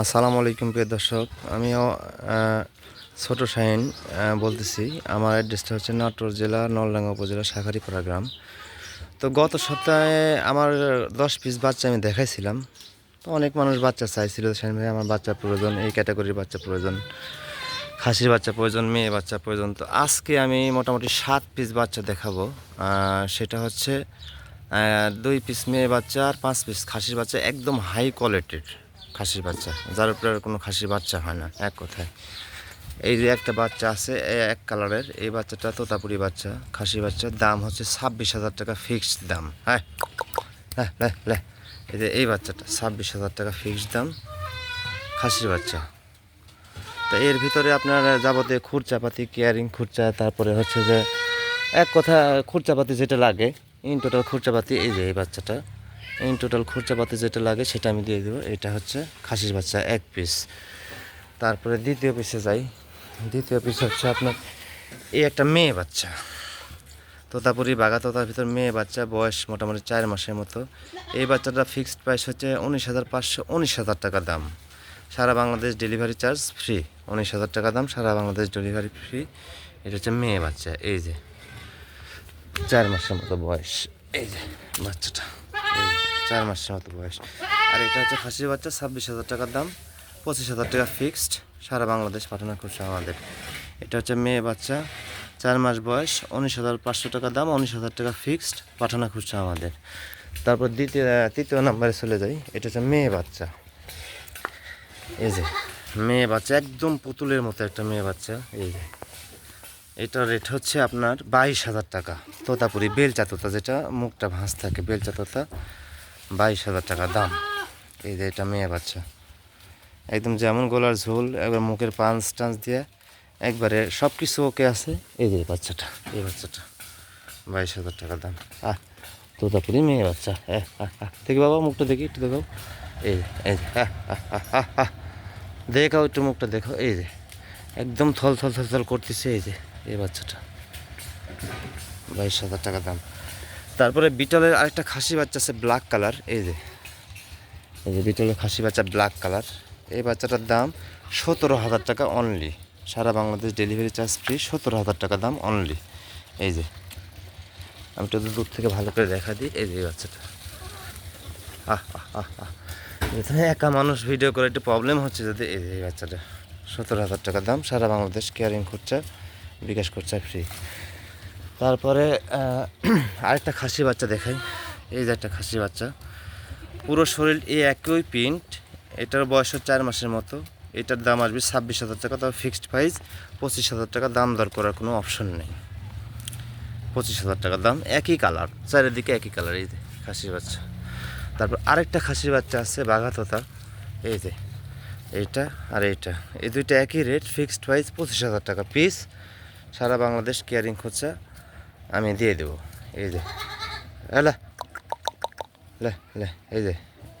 আসসালামু আলাইকুম, প্রিয় দর্শক। আমিও ছোট শাহিন বলতেছি। আমার অ্যাড্রেসটা হচ্ছে নাটোর জেলা, নলডাঙ্গা উপজেলা, শাখারিপাড়া গ্রাম। তো গত সপ্তাহে আমার দশ পিস বাচ্চা আমি দেখাইছিলাম। তো অনেক মানুষ বাচ্চা চাইছিল, শাহিন ভাই, আমার বাচ্চা প্রয়োজন, এই ক্যাটাগরির বাচ্চা প্রয়োজন, খাসির বাচ্চা প্রয়োজন, মেয়ে বাচ্চা প্রয়োজন। তো আজকে আমি মোটামুটি সাত পিস বাচ্চা দেখাবো। সেটা হচ্ছে দুই পিস মেয়ে বাচ্চা আর পাঁচ পিস খাসির বাচ্চা, একদম হাই কোয়ালিটির। খাসির বাচ্চা। যার উপরে আর কোনো খাসির বাচ্চা হয় না, এক কথায়। এই যে একটা বাচ্চা আছে এক কালারের, এই বাচ্চাটা তোতাপুরি বাচ্চা খাসি বাচ্চার দাম হচ্ছে ছাব্বিশ হাজার টাকা ফিক্সড দাম। হ্যাঁ লে। এই যে এই বাচ্চাটা, ছাব্বিশ হাজার টাকা ফিক্সড দাম, খাসির বাচ্চা। তো এর ভিতরে আপনার যাবতীয় খুরচাপাতি, কেয়ারিং খুরচা, তারপরে হচ্ছে যে, এক কথা খুরচাপাতি যেটা লাগে, ইন টোটাল খুরচাপাতি, এই যে এই বাচ্চাটা। ইন টোটাল খুরচাপাতি যেটা লাগে সেটা আমি দিয়ে দেবো। এটা হচ্ছে খাসির বাচ্চা এক পিস তারপরে দ্বিতীয় পিসে যাই। দ্বিতীয় পিস হচ্ছে আপনার এই একটা মেয়ে বাচ্চা। তোতাপুরি বাঘা, তোতার ভিতর মেয়ে বাচ্চা, বয়স মোটামুটি চার মাসের মতো। এই বাচ্চাটা ফিক্সড প্রাইস হচ্ছে উনিশ হাজার পাঁচশো উনিশ হাজার টাকা দাম। সারা বাংলাদেশ ডেলিভারি চার্জ ফ্রি উনিশ হাজার টাকা দাম, সারা বাংলাদেশ ডেলিভারি ফ্রি এটা হচ্ছে মেয়ে বাচ্চা। এই যে, চার মাসের মতো বয়স। এই যে, বাচ্চাটা। চার মাসের মতো বয়স। আর এটা হচ্ছে খাসির বাচ্চা, ছাব্বিশ হাজার টাকার দাম, পঁচিশ হাজার টাকা ফিক্সড সারা বাংলাদেশ পাঠানো করছে আমাদের এটা হচ্ছে মেয়ে বাচ্চা, চার মাস বয়স, উনিশ হাজার পাঁচশো টাকা দাম, উনিশ হাজার টাকা ফিক্সড পাঠানো খুঁজছে আমাদের তারপর দ্বিতীয়, তৃতীয় নাম্বারে চলে যাই, এটা হচ্ছে মেয়ে বাচ্চা। এই যে, মেয়ে বাচ্চা, একদম পুতুলের মতো একটা মেয়ে বাচ্চা, এই যে। এটার রেট হচ্ছে আপনার বাইশ হাজার টাকা। তোতাপুরি বেলচা তোতা যেটা মুখটা ভাঁজ থাকে বেলচা তোতা বাইশ হাজার টাকা দাম। এই যে এটা মেয়ে বাচ্চা। একদম যেমন গোলার ঝোল একবার মুখের পাঞ্চ টাঞ্চ দিয়ে একবারে সব কিছু ওকে আছে। এই যে বাচ্চাটা এই বাচ্চাটা বাইশ হাজার টাকা দাম। আহ তোতাপুরি মেয়ে বাচ্চা। হ্যাঁ দেখি বাবা মুখটা দেখি একটু দেখাও। এই যে, এই যে আহ, আহ, আহ, আহ, আহ। দেখাও একটু মুখটা দেখো এই যে একদম থল থল থল থল করতেছে এই যে। এই বাচ্চাটা। বাইশ হাজার টাকা দাম। তারপরে বিটলের আরেকটা খাসি বাচ্চা আছে ব্ল্যাক কালার এই যে। এই যে বিটলের খাসি বাচ্চা ব্ল্যাক কালার। এই বাচ্চাটার দাম সতেরো হাজার টাকা অনলি সারা বাংলাদেশ ডেলিভারি চার্জ ফ্রি সতেরো হাজার টাকা দাম অনলি এই যে। আমি একটু দূর থেকে ভালো করে দেখা দিই। এই যে এই বাচ্চাটা। আহ আহ আহ আহ। এখানে একা মানুষ ভিডিও করে একটু প্রবলেম হচ্ছে যদি এই যে এই বাচ্চাটা। সতেরো হাজার টাকা দাম সারা বাংলাদেশ কেয়ারিং খরচা। বিকাশ করছে ফ্রি তারপরে আরেকটা খাসি বাচ্চা দেখাই। এই যে একটা খাসি বাচ্চা। পুরো শরীর এই একই প্রিন্ট এটার বয়স চার মাসের মতো। এটার দাম আসবে ছাব্বিশ হাজার টাকা, তবে ফিক্সড প্রাইস পঁচিশ হাজার টাকা দাম দর করার কোনো অপশন নেই। পঁচিশ হাজার টাকা দাম, একই কালার চারিদিকে একই কালার এই যে খাসির বাচ্চা। তারপর আরেকটা খাসির বাচ্চা আছে, বাঘাততা। এই যে, এইটা আর এইটা। এই দুইটা একই রেট ফিক্সড প্রাইস পঁচিশ হাজার টাকা পিস সারা বাংলাদেশ কেয়ারিং খরচা আমি দিয়ে দেবো। এই যে। লে। এই যে।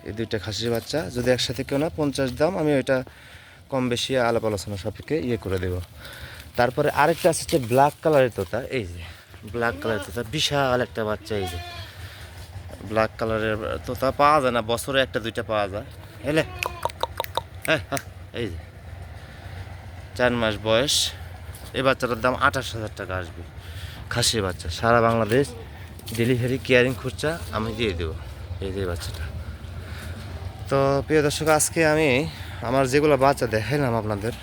এই দুইটা খাসির বাচ্চা, যদি একসাথে কেউ না পঞ্চাশ দাম, আমি ওইটা কম বেশি আলাপ আলোচনা সবকে ইয়ে করে দেবো। তারপরে আরেকটা আছে হচ্ছে ব্ল্যাক কালারের তোতা, এই যে। ব্ল্যাক কালারের তোতা, বিশাল একটা বাচ্চা, এই যে। ব্ল্যাক কালারের তোতা পাওয়া যায় না, বছরে একটা, দুইটা পাওয়া যায়। এলে হ্যাঁ হ্যাঁ এই যে। চার মাস বয়স। এই বাচ্চাটার দাম আঠাশ হাজার টাকা আসবে। খাসির বাচ্চা। সারা বাংলাদেশ ডেলিভারি কেয়ারিং খরচা আমি দিয়ে দেবো এই যে বাচ্চাটা। তো প্রিয় দর্শক, আজকে আমি আমার যেগুলো বাচ্চা দেখাইলাম আপনাদের,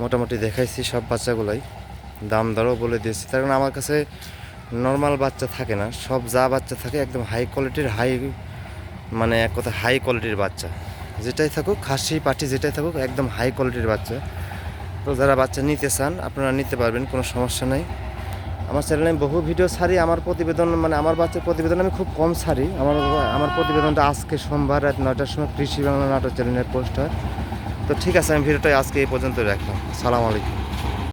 মোটামুটি দেখাইছি সব বাচ্চাগুলাই। দাম দরও বলে দিয়েছি, তার কারণ আমার কাছে নর্মাল বাচ্চা থাকে না। সব যা বাচ্চা থাকে একদম হাই কোয়ালিটির হাই মানে এক কথা হাই কোয়ালিটির বাচ্চা। যেটাই থাকুক, খাসি, পাটি যেটাই থাকুক, একদম হাই কোয়ালিটির বাচ্চা। তো যারা বাচ্চা নিতে চান, আপনারা নিতে পারবেন, কোনো সমস্যা নাই। আমার চ্যানেলে বহু ভিডিও ছাড়ি, আমার প্রতিবেদন মানে আমার বাচ্চার প্রতিবেদন আমি খুব কম ছাড়ি। আমার আমার প্রতিবেদনটা আজকে সোমবার রাত নয়টার সময় কৃষি বাংলা নাটক চ্যানেলের পোস্টার তো ঠিক আছে, আমি ভিডিওটা আজকে এই পর্যন্ত রাখলাম। সালাম আলাইকুম।